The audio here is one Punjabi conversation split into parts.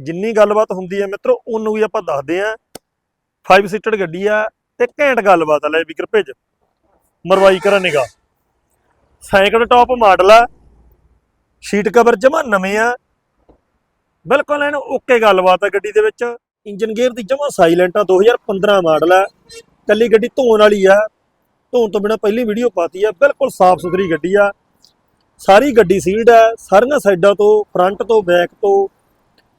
ਜਿੰਨੀ ਗੱਲਬਾਤ ਹੁੰਦੀ ਹੈ ਮਿੱਤਰੋ, ਉਹਨੂੰ ਵੀ ਆਪਾਂ ਦੱਸਦੇ ਆਂ 5 ਸੀਟਡ ਗੱਡੀ ਆ ਤੇ ਘੈਂਟ ਗੱਲਬਾਤ ਆ, ਲੈ ਵੀ ਕਿਰਪੇ ਚ। ਮਰਵਾਈ ਕਰਨ ਨਿਗਾ ਸਾਈਕਲ ਟਾਪ ਮਾਡਲ ਆ। ਸ਼ੀਟ ਕਵਰ ਜਮਾ ਨਵੇਂ ਆ। ਬਿਲਕੁਲ ਐਨ ਓਕੇ ਗੱਲਬਾਤ ਆ ਗੱਡੀ ਦੇ ਵਿੱਚ। ਇੰਜਨ ਗੇਅਰ ਦੀ ਜਮਾ ਸਾਇਲੈਂਟ ਆ 2015 ਮਾਡਲ ਆ। ਕੱਲੀ ਗੱਡੀ ਧੋਣ ਵਾਲੀ ਆ। ਧੋਣ ਤੋਂ ਬਿਨਾ ਪਹਿਲੀ ਵੀਡੀਓ ਪਾਤੀ ਆ। ਬਿਲਕੁਲ ਸਾਫ਼ ਸੁਥਰੀ ਗੱਡੀ ਆ। ਸਾਰੀ ਗੱਡੀ ਸੀਲਡ ਆ। ਸਾਰੀਆਂ ਸਾਈਡਾਂ ਤੋਂ ਫਰੰਟ ਤੋਂ ਬੈਕ ਤੋਂ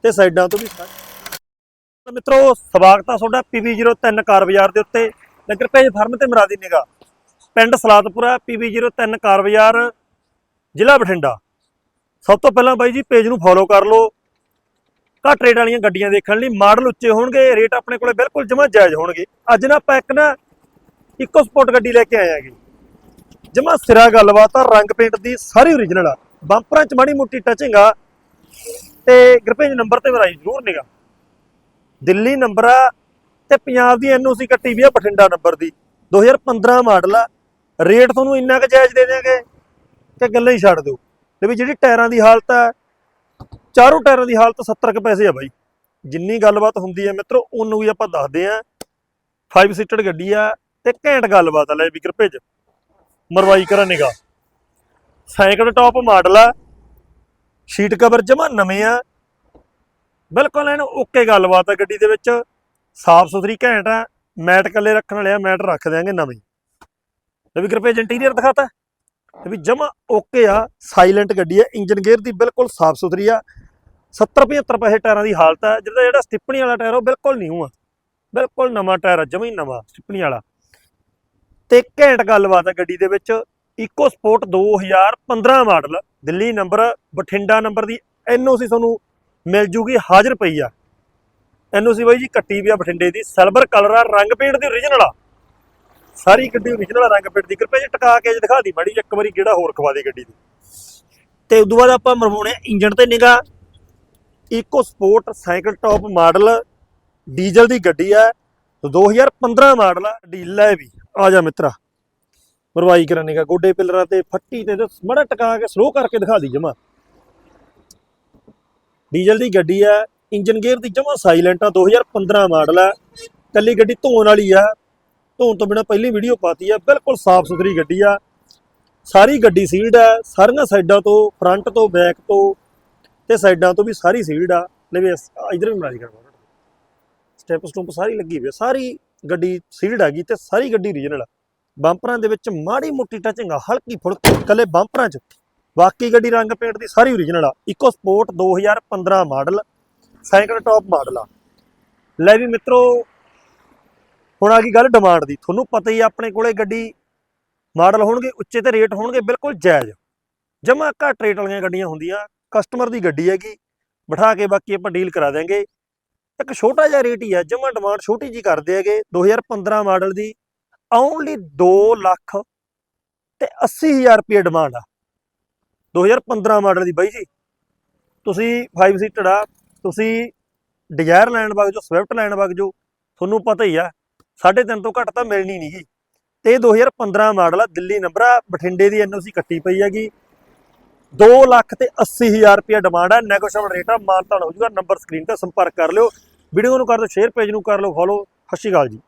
ਤੇ ਸਾਈਡਾਂ ਤੋਂ ਵੀ ਸਾਰੀ- ਤਾਂ ਮਿੱਤਰੋ, ਸਵਾਗਤ ਆ ਤੁਹਾਡਾ PV03 ਕਾਰ ਬਾਜ਼ਾਰ ਦੇ ਉੱਤੇ। ਨਗਰ ਪੇਜ ਫਰਮ ਤੇ ਮਰਾਦੀ ਨਿਗਾ। ਪਿੰਡ ਸਲਾਤਪੁਰਾ PV03 ਕਾਰ ਬਾਜ਼ਾਰ ਜ਼ਿਲ੍ਹਾ ਬਠਿੰਡਾ। ਸਭ ਤੋਂ ਪਹਿਲਾਂ ਬਾਈ ਜੀ ਪੇਜ ਨੂੰ ਫੋਲੋ ਕਰ ਲਓ। ਘੱਟ ਰੇਟ ਵਾਲੀਆਂ ਗੱਡੀਆਂ ਦੇਖਣ ਲਈ ਮਾਡਲ ਉੱਚੇ ਹੋਣਗੇ ਰੇਟ ਆਪਣੇ ਕੋਲੇ ਬਿਲਕੁਲ ਜਮਾ ਜਾਇਜ਼ ਹੋਣਗੇ। ਅੱਜ ਨਾ ਆਪਾਂ ਇੱਕ ਨਾ ਇੱਕੋ ਸਪੋਰਟ ਗੱਡੀ ਲੈ ਕੇ ਆਏ ਆਂਗੇ ਜਮਾ ਸਿਰਾ ਗੱਲਬਾਤ ਆ, ਰੰਗ ਪੇਂਟ ਦੀ ਸਾਰੀ ਓਰੀਜਨਲ ਆ। ਬੰਪਰਾਂ 'ਚ ਮਾੜੀ ਮੋਟੀ ਟਚਿੰਗ ਆ। ਤੇ ਗਰਪੇਜ ਨੰਬਰ ਤੇ ਮਰਾਈ ਜ਼ਰੂਰ ਨਿਗਾ ਦਿੱਲੀ ਨੰਬਰ ਆ ਤੇ ਪੰਜਾਬ ਦੀ ਐਨਓਸੀ ਕੱਟੀ ਵੀ ਆ ਬਠਿੰਡਾ ਨੰਬਰ ਦੀ। 2015 ਮਾਡਲ ਆ। ਰੇਟ ਤੁਹਾਨੂੰ ਇੰਨਾ ਕੁ ਜਾਇਜ਼ ਦੇ ਦੇਾਂਗੇ ਕਿ ਗੱਲਾਂ ਹੀ ਛੱਡ ਦਿਓ। ਤੇ ਵੀ ਜਿਹੜੀ ਟਾਇਰਾਂ ਦੀ ਹਾਲਤ ਆ, ਚਾਰੋਂ ਟਾਇਰਾਂ ਦੀ ਹਾਲਤ 70 ਕੁ ਪੈਸੇ ਆ ਬਾਈ। ਜਿੰਨੀ ਗੱਲਬਾਤ ਹੁੰਦੀ ਹੈ ਮਿੱਤਰੋ, ਉਹਨੂੰ ਵੀ ਆਪਾਂ ਦੱਸਦੇ ਆਂ। 5 ਸੀਟਡ ਗੱਡੀ ਆ ਤੇ ਘੈਂਟ ਗੱਲਬਾਤ ਆ ਲੈ ਵੀ ਕਿਰਪੇ ਮਰਵਾਈ ਕਰਾਂ ਨਿਗਾ ਸਾਈਕਲ ਟਾਪ ਮਾਡਲ ਆ। ਸ਼ੀਟ ਕਵਰ ਜਮਾ ਨਵੇਂ ਆ। ਬਿਲਕੁਲ ਐਨ ਓਕੇ ਗੱਲਬਾਤ ਆ ਗੱਡੀ ਦੇ ਵਿੱਚ। ਸਾਫ਼ ਸੁਥਰੀ ਘੈਂਟ ਆ। ਮੈਟ ਕੱਲੇ ਰੱਖਣ ਵਾਲੇ ਆ, ਮੈਟ ਰੱਖ ਦਿਆਂਗੇ ਨਵੇਂ। ਤੇ ਵੀ ਕਿਰਪੇ ਇੰਟੀਰੀਅਰ ਦਿਖਾਤਾ। ਤੇ ਵੀ ਜਮਾ ਓਕੇ ਆ, ਸਾਇਲੈਂਟ ਗੱਡੀ ਆ, ਇੰਜਨ ਗੇਅਰ ਦੀ ਬਿਲਕੁਲ ਸਾਫ਼ ਸੁਥਰੀ ਆ। 70 75 ਪੈਸੇ ਟਾਇਰਾਂ ਦੀ ਹਾਲਤ ਆ। ਜਿਹਦਾ ਜਿਹੜਾ ਸਟਿੱਪਣੀ ਵਾਲਾ ਟਾਇਰ ਉਹ ਬਿਲਕੁਲ ਨਿਊ ਆ। ਬਿਲਕੁਲ ਨਵਾਂ ਟਾਇਰ ਆ, ਜਮਾ ਹੀ ਨਵਾਂ ਸਟਿੱਪਣੀ ਵਾਲਾ। ਤੇ ਘੈਂਟ ਗੱਲਬਾਤ ਆ ਗੱਡੀ ਦੇ ਵਿੱਚ। EcoSport 2015 model, Delhi number Bathinda number ਦੀ ਐਨਓਸੀ ਤੁਹਾਨੂੰ ਮਿਲ ਜੂਗੀ, ਹਾਜ਼ਰ ਪਈ ਆ। ਐਨਓਸੀ ਬਾਈ ਜੀ, ਕੱਟੀ ਵੀ ਆ ਬਠਿੰਡੇ ਦੀ ਸਿਲਵਰ ਕਲਰ ਆ, ਰੰਗ ਪੇਂਟ ਦੀ ਓਰੀਜਨਲ ਆ। ਸਾਰੀ ਗੱਡੀ ਓਰੀਜਨਲ ਰੰਗ ਪੇਂਟ ਦੀ। ਕਿਰਪਾ ਜੀ, ਟਕਾ ਕੇ ਦਿਖਾ ਦੀ ਮਾੜੀ ਜਿਹੀ, ਇੱਕ ਵਾਰੀ ਕਿਹੜਾ ਹੋਰ ਖਵਾ ਦੇ ਗੱਡੀ ਦੀ। ਤੇ ਉਦੋਂ ਬਾਅਦ ਆਪਾਂ ਮਰਵਾਉਣੇ ਇੰਜਨ ਤੇ ਨਿਗਾ EcoSport cycle top model, diesel ਦੀ ਗੱਡੀ ਆ 2015 ਮਾਡਲ ਆ ਡੀਲ ਹੈ ਵੀ। ਆ ਜਾ ਮਿੱਤਰਾ। ਮਰਵਾਈ ਕਰਾਂਗਾ ਗੋਡੇ ਪਿਲਰਾਂ ਤੇ ਫੱਟੀ ਤੇ ਮੜਾ ਟਕਾ ਕੇ ਸਲੋ ਕਰਕੇ ਦਿਖਾ ਦੀ ਜਮਾ। ਡੀਜ਼ਲ ਦੀ ਗੱਡੀ ਆ, ਇੰਜਨ ਗੇਅਰ ਦੀ ਜਮਾ ਸਾਇਲੈਂਟ ਆ 2015 ਮਾਡਲ ਆ। ਕੱਲੀ ਗੱਡੀ ਧੋਣ ਵਾਲੀ ਆ। ਧੋਣ ਤੋਂ ਬਿਨਾ ਪਹਿਲੀ ਵੀਡੀਓ ਪਾਤੀ ਆ, ਬਿਲਕੁਲ ਸਾਫ਼ ਸੁਥਰੀ ਗੱਡੀ ਆ। ਸਾਰੀ ਗੱਡੀ ਸੀਲਡ ਆ, ਸਾਰੀਆਂ ਸਾਈਡਾਂ ਤੋਂ ਫਰੰਟ ਤੋਂ ਬੈਕ ਤੋਂ ਤੇ ਸਾਈਡਾਂ ਤੋਂ ਵੀ ਸਾਰੀ ਸੀਲਡ ਆ। ਲੈ ਵੀ ਇਧਰ ਵੀ ਮਰਾਜ ਕਰਵਾ ਸਟੈਪ ਸਟੂਪ ਸਾਰੀ ਲੱਗੀ ਹੋਈ ਆ। ਸਾਰੀ ਗੱਡੀ ਸੀਲਡ ਹੈਗੀ ਤੇ ਸਾਰੀ ਗੱਡੀ ਰੀਜਨਲ ਆ। ਬੰਪਰਾਂ ਦੇ ਵਿੱਚ ਮਾੜੀ ਮੋਟੀ ਟਚਿੰਗ ਆ, ਹਲਕੀ ਫੁਲਕੀ ਕੱਲੇ ਬੰਪਰਾਂ 'ਚ। ਬਾਕੀ ਗੱਡੀ ਰੰਗ ਪੇਂਟ ਦੀ ਸਾਰੀ ਓਰੀਜਨਲ ਆ। EcoSport 2015 model cycle top model ਆ। ਲੈ ਵੀ ਮਿੱਤਰੋ, ਹੁਣ ਆ ਗਈ ਗੱਲ ਡਿਮਾਂਡ ਦੀ। ਤੁਹਾਨੂੰ ਪਤਾ ਹੀ ਆ, ਆਪਣੇ ਕੋਲੇ ਗੱਡੀ ਮਾਡਲ ਹੋਣਗੇ, ਉੱਚੇ ਤੇ ਰੇਟ ਹੋਣਗੇ, ਬਿਲਕੁਲ ਜਾਇਜ਼। ਜਮਾ ਘੱਟ ਰੇਟ ਵਾਲੀਆਂ ਗੱਡੀਆਂ ਹੁੰਦੀਆਂ ਕਸਟਮਰ ਦੀ ਗੱਡੀ ਹੈਗੀ, ਬਿਠਾ ਕੇ ਬਾਕੀ ਆਪਾਂ ਡੀਲ ਕਰਾ ਦਿਆਂਗੇ। ਇੱਕ ਛੋਟਾ ਜਿਹਾ ਰੇਟ ਹੀ ਆ, ਜਮਾ ਡਿਮਾਂਡ ਛੋਟੀ ਜੀ ਕਰਦੇ ਹੈਗੇ 2015 ਮਾਡਲ ਦੀ ਓਨਲੀ 2 ਲੱਖ ਤੇ 80000 ਰੁਪਏ ਡਿਮਾਂਡ ਆ। 2015 ਮਾਡਲ ਦੀ ਬਾਈ ਜੀ। ਤੁਸੀਂ 5 ਸੀਟਡ ਆ, ਤੁਸੀਂ ਡਿਜ਼ਾਇਰ ਲੈਣ ਵਗ ਜੋ ਸਵਿਫਟ ਲੈਣ ਵਗ ਜੋ ਤੁਹਾਨੂੰ ਪਤਾ ਹੀ ਆ 3.5 ਤੋਂ ਘੱਟ ਤਾਂ ਮਿਲਣੀ ਨਹੀਂ ਨਹੀਂਗੀ ਤੇ ਇਹ 2015 ਮਾਡਲ ਆ, ਦਿੱਲੀ ਨੰਬਰ ਆ, ਬਠਿੰਡੇ ਦੀ ਐਨਓਸੀ ਕੱਟੀ ਪਈ ਹੈਗੀ। 2 ਲੱਖ ਤੇ 80000 ਰੁਪਏ ਡਿਮਾਂਡ ਆ ਨੈਗੋਸ਼ੀਏਬਲ ਰੇਟ ਆ ਮਾਨਤਾਨ ਹੋ ਜੂਗਾ ਨੰਬਰ ਸਕਰੀਨ ਤੇ ਸੰਪਰਕ ਕਰ ਲਿਓ। ਵੀਡੀਓ ਨੂੰ ਕਰ ਦਿਓ ਸ਼ੇਅਰ ਪੇਜ ਨੂੰ ਕਰ ਲਓ ਫੋਲੋ ਸਤਿ ਸ਼੍ਰੀ ਅਕਾਲ ਜੀ।